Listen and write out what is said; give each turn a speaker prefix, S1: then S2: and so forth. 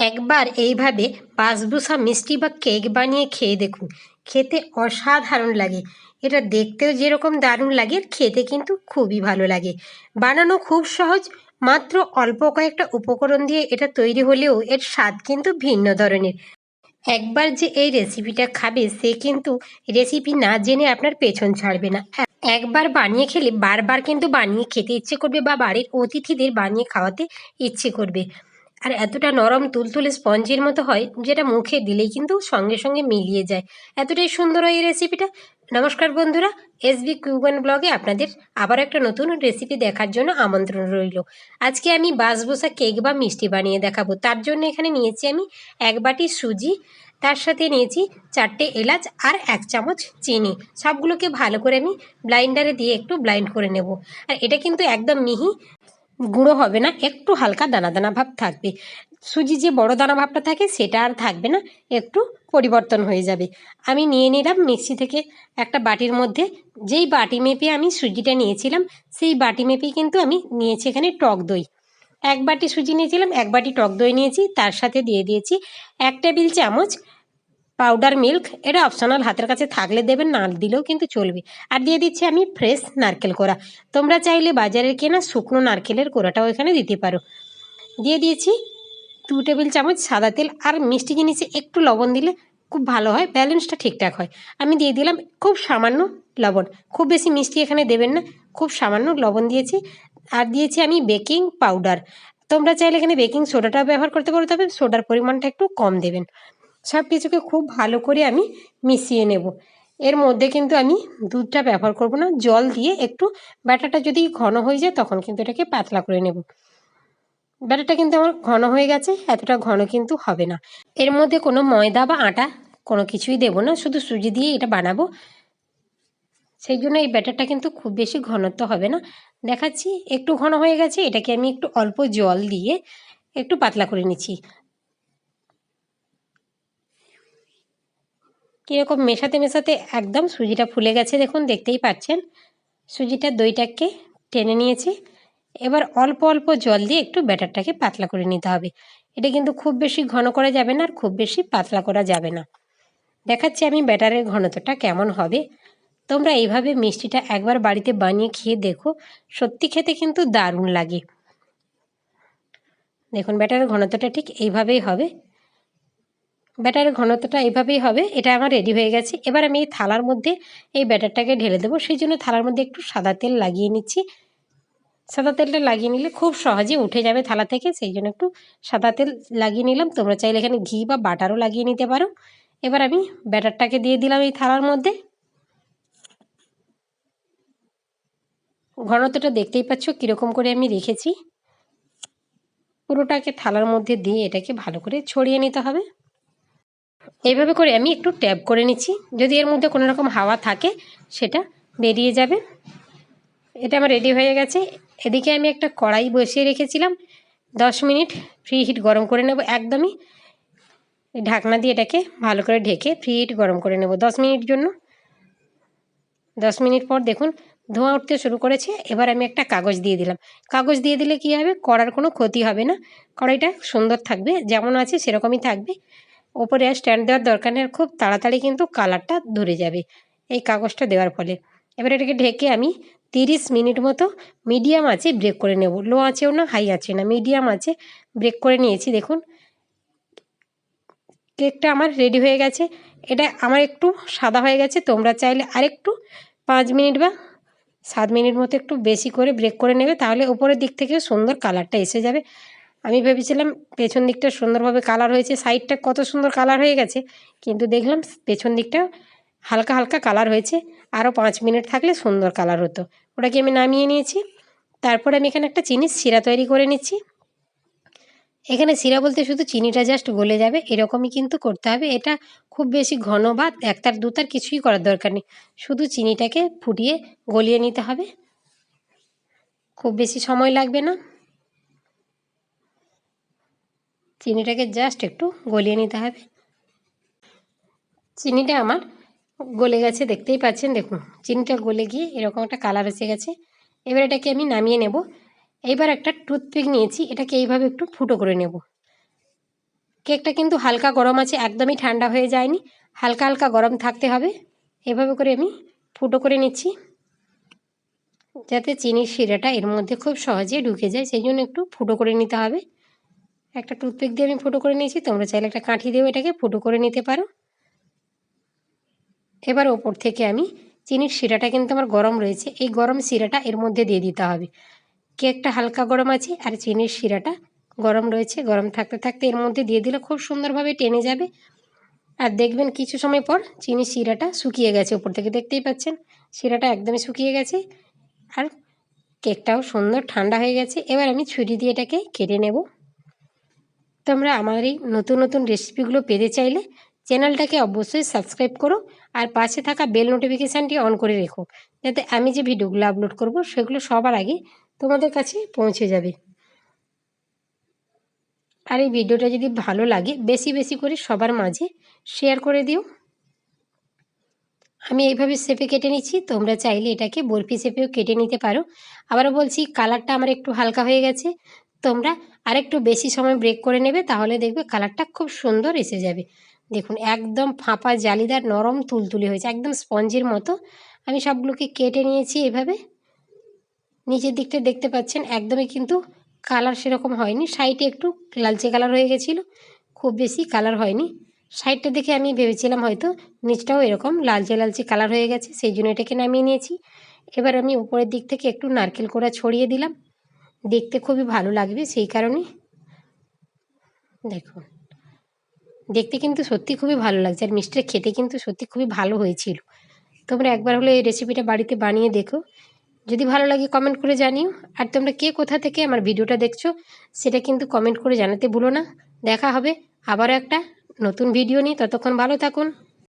S1: একবার এইভাবে বাসবুসা মিষ্টি বা কেক বানিয়ে খেয়ে দেখুন। খেতে অসাধারণ লাগে। এটা দেখতেও যেরকম দারুণ লাগে, খেতে কিন্তু খুবই ভালো লাগে। বানানো খুব সহজ, মাত্র অল্প কয়েকটা উপকরণ দিয়ে এটা তৈরি হলেও এর স্বাদ কিন্তু ভিন্ন ধরনের। একবার যে এই রেসিপিটা খাবে, সে কিন্তু রেসিপি না জেনে আপনার পেছন ছাড়বে না। একবার বানিয়ে খেলে বারবার কিন্তু বানিয়ে খেতে ইচ্ছে করবে বা বাড়ির অতিথিদের বানিয়ে খাওয়াতে ইচ্ছে করবে। আর এতটা নরম তুলতুলে স্পঞ্জের মতো হয় যেটা মুখে দিলেই কিন্তু সঙ্গে সঙ্গে মিলিয়ে যায়। এতটাই সুন্দর হয় এই রেসিপিটা নমস্কার বন্ধুরা এস বি কিউবান ব্লগে আপনাদের আবার একটা নতুন রেসিপি দেখার জন্য আমন্ত্রণ রইল। আজকে আমি বাসবোসা কেক বা মিষ্টি বানিয়ে দেখাবো। তার জন্য এখানে নিয়েছি আমি এক বাটি সুজি, তার সাথে নিয়েছি চারটে এলাচ আর এক চামচ চিনি। সবগুলোকে ভালো করে আমি ব্লাইন্ডারে দিয়ে একটু ব্লাইন্ড করে নেব। আর এটা কিন্তু একদম মিহি গুঁড়ো হবে না, একটু হালকা দানা দানা ভাব থাকবে। সুজি যে বড় দানা ভাবটা থাকে, সেটা আর থাকবে না, একটু পরিবর্তন হয়ে যাবে। আমি নিয়ে নিলাম মিক্সি থেকে একটা বাটির মধ্যে। যেই বাটি মেপে আমি সুজিটা নিয়েছিলাম, সেই বাটি মেপেই কিন্তু আমি নিয়েছি এখানে টক দই। এক বাটি সুজি নিয়েছিলাম, এক বাটি টক দই নিয়েছি, তার সাথে দিয়ে দিয়েছি এক টেবিল চামচ পাউডার মিল্ক এটা অপশনাল হাতের কাছে থাকলে দেবেন, না দিলেও কিন্তু চলবে। আর দিয়ে দিচ্ছি আমি ফ্রেশ নারকেল কোড়া। তোমরা চাইলে বাজারের কেনা শুকনো নারকেলের কোড়াটাও এখানে দিতে পারো। দিয়ে দিয়েছি দু টেবিল চামচ সাদা তেল আর মিষ্টি জিনিসে একটু লবণ দিলে খুব ভালো হয় ব্যালেন্সটা ঠিকঠাক হয়। আমি দিয়ে দিলাম খুব সামান্য লবণ। খুব বেশি মিষ্টি এখানে দেবেন না, খুব সামান্য লবণ দিয়েছি। আর দিয়েছি আমি বেকিং পাউডার তোমরা চাইলে এখানে বেকিং সোডাটাও ব্যবহার করতে পারো, তবে সোডার পরিমাণটা একটু কম দেবেন। সব কিছুকে খুব ভালো করে আমি মিশিয়ে নেব। এর মধ্যে কিন্তু আমি দুধটা ব্যবহার করব না, জল দিয়ে একটু ব্যাটারটা যদি ঘন হয়ে যায় তখন কিন্তু এটাকে পাতলা করে নেব। ব্যাটারটা কিন্তু আমার ঘন হয়ে গেছে, এতটা ঘন কিন্তু হবে না। এর মধ্যে কোনো ময়দা বা আটা কোনো কিছুই দেব না, শুধু সুজি দিয়ে এটা বানাবো। সেই জন্য এই ব্যাটারটা কিন্তু খুব বেশি ঘনত্ব হবে না। দেখাচ্ছি, একটু ঘন হয়ে গেছে, এটাকে আমি একটু অল্প জল দিয়ে একটু পাতলা করে নিচ্ছি। কীরকম মেশাতে মেশাতে একদম সুজিটা ফুলে গেছে দেখুন, দেখতেই পাচ্ছেন। সুজিটা দইটাকে টেনে নিয়েছে। এবার অল্প অল্প জল দিয়ে একটু ব্যাটারটাকে পাতলা করে নিতে হবে। এটা কিন্তু খুব বেশি ঘন করা যাবে না আর খুব বেশি পাতলা করা যাবে না। দেখাচ্ছি আমি ব্যাটারের ঘনত্বটা কেমন হবে। তোমরা এইভাবে মিষ্টিটা একবার বাড়িতে বানিয়ে খেয়ে দেখো। সত্যি খেতে কিন্তু দারুণ লাগে। দেখুন, ব্যাটারের ঘনত্বটা ঠিক এইভাবেই হবে। ব্যাটারের ঘনত্বটা এভাবেই হবে, এটা আমার রেডি হয়ে গেছে। এবার আমি এই থালার মধ্যে এই ব্যাটারটাকে ঢেলে দেবো। সেই জন্য থালার মধ্যে একটু সাদা তেল লাগিয়ে নিচ্ছি। সাদা তেলটা লাগিয়ে নিলে খুব সহজে উঠে যাবে থালা থেকে, সেই জন্য একটু সাদা তেল লাগিয়ে নিলাম। তোমরা চাইলে এখানে ঘি বা বাটারও লাগিয়ে নিতে পারো। এবার আমি ব্যাটারটাকে দিয়ে দিলাম এই থালার মধ্যে। ঘনত্বটা দেখতেই পাচ্ছ কীরকম করে আমি রেখেছি। পুরোটাকে থালার মধ্যে দিয়ে এটাকে ভালো করে ছড়িয়ে নিতে হবে। এইভাবে করে আমি একটু ট্যাপ করে নিচ্ছি। যদি এর মধ্যে কোনো রকম হাওয়া থাকে, সেটা বেরিয়ে যাবে। এটা আমার রেডি হয়ে গেছে। এদিকে আমি একটা কড়াই বসিয়ে রেখেছিলাম। দশ মিনিট ফ্রি হিট গরম করে নেব একদমই। ঢাকনা দিয়ে এটাকে ভালো করে ঢেকে ফ্রি হিট গরম করে নেব দশ মিনিট জন্য। দশ মিনিট পর দেখুন, ধোঁয়া উঠতে শুরু করেছে। এবার আমি একটা কাগজ দিয়ে দিলাম। কাগজ দিয়ে দিলে কী হবে? কড়ার কোনো ক্ষতি হবে না। কড়াইটা সুন্দর থাকবে, যেমন আছে সেরকমই থাকবে। ওপরে স্ট্যান্ড দেওয়ার দরকার নেই খুব তাড়াতাড়ি কিন্তু কালারটা ধরে যাবে এই কাগজটা দেওয়ার ফলে। এবার এটাকে ঢেকে আমি তিরিশ মিনিট মতো মিডিয়াম আছে ব্রেক করে নেব। লো আছেও না হাই আছে না মিডিয়াম আছে ব্রেক করে নিয়েছি, দেখুন। কেকটা আমার রেডি হয়ে গেছে। এটা আমার একটু সাদা হয়ে গেছে, তোমরা চাইলে আরেকটু পাঁচ মিনিট বা সাত মিনিট মতো একটু বেশি করে ব্রেক করে নেবে, তাহলে ওপরের দিক থেকে সুন্দর কালারটা এসে যাবে। আমি ভেবেছিলাম পেছন দিকটা সুন্দরভাবে কালার হয়েছে সাইডটা কত সুন্দর কালার হয়ে গেছে, কিন্তু দেখলাম পেছন দিকটা হালকা হালকা কালার হয়েছে আরও পাঁচ মিনিট থাকলে সুন্দর কালার হতো। ওটাকে আমি নামিয়ে নিয়েছি, তারপরে আমি এখানে একটা চিনির শিরা তৈরি করে নিচ্ছি। এখানে শিরা বলতে শুধু চিনিটা জাস্ট গলে যাবে, এরকমই কিন্তু করতে হবে, এটা খুব বেশি ঘন বা একতার দুতার কিছুই করার দরকার নেই, শুধু চিনিটাকে ফুটিয়ে গলিয়ে নিতে হবে। খুব বেশি সময় লাগবে না। চিনিটাকে জাস্ট একটু গলিয়ে নিতে হবে। চিনিটা আমার গলে গেছে, দেখতেই পাচ্ছেন? দেখুন, চিনিটা গলে গিয়ে এরকম একটা কালার এসে গেছে। এবার এটাকে আমি নামিয়ে নেব। এইবার একটা টুথপিক নিয়েছি, এটাকে এইভাবে একটু ফুটো করে নেব। কেকটা কিন্তু হালকা গরম আছে, একদমই ঠান্ডা হয়ে যায়নি। হালকা হালকা গরম থাকতে হবে। এভাবে করে আমি ফুটো করে নিচ্ছি। যাতে চিনির শিরাটা এর মধ্যে খুব সহজে ঢুকে যায়, সেই জন্য একটু ফুটো করে নিতে হবে। একটা টুথপিক দিয়ে আমি ফুটো করে নিয়েছি, তোমরা চাইলে একটা কাঠি দিয়েও এটাকে ফুটো করে নিতে পারো। এবার ওপর থেকে আমি চিনির শিরাটা কিন্তু আমার গরম রয়েছে, এই গরম শিরাটা এর মধ্যে দিয়ে দিতে হবে। কেকটা হালকা গরম আছে আর চিনির শিরাটা গরম রয়েছে, গরম থাকতে থাকতে এর মধ্যে দিয়ে দিলে খুব সুন্দরভাবে টেনে যাবে। আর দেখবেন কিছু সময় পর চিনির শিরাটা শুকিয়ে গেছে উপর থেকে দেখতেই পাচ্ছেন, শিরাটা একদমই শুকিয়ে গেছে আর কেকটাও সুন্দর ঠান্ডা হয়ে গেছে। এবার আমি ছুরি দিয়ে এটাকে কেটে নেব। তোমরা আমার এই নতুন নতুন রেসিপিগুলো পেতে চাইলে চ্যানেলটাকে অবশ্যই সাবস্ক্রাইব করো আর পাশে থাকা বেল নোটিফিকেশানটি অন করে রেখো। যাতে আমি যে ভিডিওগুলো আপলোড করব সেগুলো সবার আগে তোমাদের কাছে পৌঁছে যাবে। আর এই ভিডিওটা যদি ভালো লাগে, বেশি বেশি করে সবার মাঝে শেয়ার করে দিও। আমি এইভাবে শেপে কেটে নিচ্ছি, তোমরা চাইলে এটাকে বরফি শেপেও কেটে নিতে পারো। আবারও বলছি কালারটা আমার একটু হালকা হয়ে গেছে তোমরা আরেকটু বেশি সময় ব্রেক করে নেবে, তাহলে দেখবে কালারটা খুব সুন্দর এসে যাবে। দেখুন, একদম ফাঁপা, জালিদার, নরম, তুলতুলে হয়েছে, একদম স্পঞ্জের মতো। আমি সবগুলোকে কেটে নিয়েছি এভাবে। নিচের দিকটা দেখতে পাচ্ছেন, একদমই কিন্তু কালার সেরকম হয়নি। সাইডে একটু লালচে কালার হয়ে গেছিল, খুব বেশি কালার হয়নি। সাইডটা দেখে আমি ভেবেছিলাম হয়তো নিচটাও এরকম লালচে লালচে কালার হয়ে গেছে, সেই জন্য এটাকে নামিয়ে নিয়েছি। এবার আমি উপরের দিক থেকে একটু নারকেল কোড়া ছড়িয়ে দিলাম। দেখতে খুবই ভালো লাগবে, সেই কারণে। দেখুন, দেখতে কিন্তু সত্যি খুবই ভালো লাগছে, আর মিষ্টিটা খেতে কিন্তু সত্যি খুবই ভালো হয়েছিল। তোমরা একবার হলে এই রেসিপিটা বাড়িতে বানিয়ে দেখো। যদি ভালো লাগে কমেন্ট করে জানিও। আর তোমরা কে কোথা থেকে আমার ভিডিওটা দেখছ, সেটা কিন্তু কমেন্ট করে জানাতে ভুলো না। দেখা হবে আবারও একটা নতুন ভিডিও নিয়ে। ততক্ষণ ভালো থাকুন।